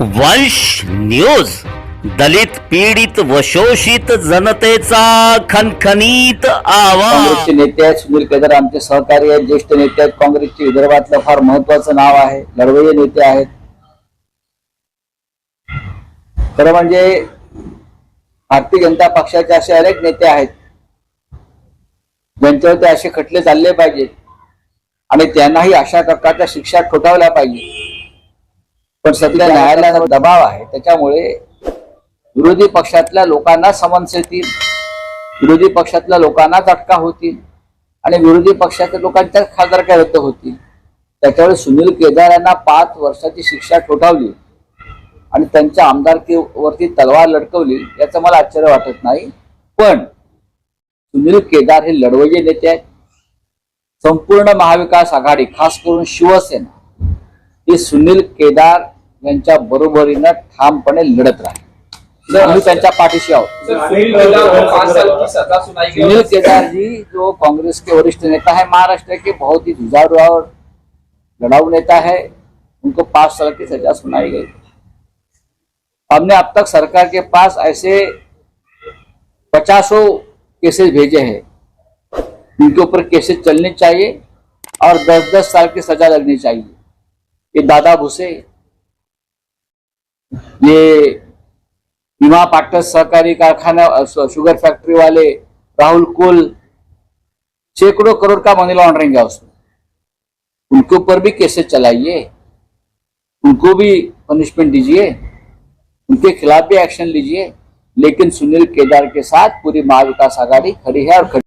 वंश न्यूज. दलित पीडित व शोषित जनतेचा खनखनीत आवाज. नेते आहेत सुनील केदार आमचे सहकारी आहेत ज्येष्ठ नेते आहेत काँग्रेसचे विदर्भातलं फार महत्वाचं नाव आहे. लढवय्ये नेते आहेत. खरं म्हणजे भारतीय जनता पक्षाचे असे अनेक नेते आहेत ज्यांच्यावरती असे खटले चालले पाहिजेत. आणि त्यांनाही अशा प्रकारच्या शिक्षा ठोठावल्या पाहिजे पण सध्या न्यायालयाचा दबाव आहे. त्याच्यामुळे विरोधी पक्षातल्या लोकांना समन्स येतील. विरोधी पक्षातल्या लोकांनाच अटका होतील. आणि विरोधी पक्षाच्या लोकांच्या खासदारक्या रद्द होतील. त्याच्यामुळे सुनील केदार यांना पाच वर्षाची शिक्षा ठोठावली. आणि त्यांच्या आमदारकीवरती तलवार लटकवली याचं मला आश्चर्य वाटत नाही. पण सुनील केदार हे लढवजे नेते आहेत. संपूर्ण महाविकास आघाडी खास करून शिवसेना ही सुनील केदार यांच्या बरोबरीनं ठामपणे लढत राहील. आम्ही त्यांच्या पाठीशी आहोत. सुनील केदार को पाँच साल की सजा सुनाई गई सुनील केदार जी जो कांग्रेस के वरिष्ठ नेता है महाराष्ट्र के बहुत ही जुझारू और लड़ाऊ नेता है उनको पाँच साल की सजा सुनाई गई हमने अब तक सरकार के पास ऐसे पचासों केसेस भेजे हैं। इनके ऊपर केसेस चलने चाहिए और दस दस साल की सजा लगनी चाहिए। ये दादा भूसे ये भीमा पाटस सहकारी कारखाना शुगर फैक्ट्री वाले राहुल कुल सैकड़ों करोड़ का मनी लॉन्ड्रिंग है उसमें। उनके ऊपर भी केसेस चलाइए। उनको भी पनिशमेंट दीजिए। उनके खिलाफ भी एक्शन लीजिए। लेकिन सुनील केदार के साथ पूरी महाविकास आघाड़ी खड़ी है और खड़ी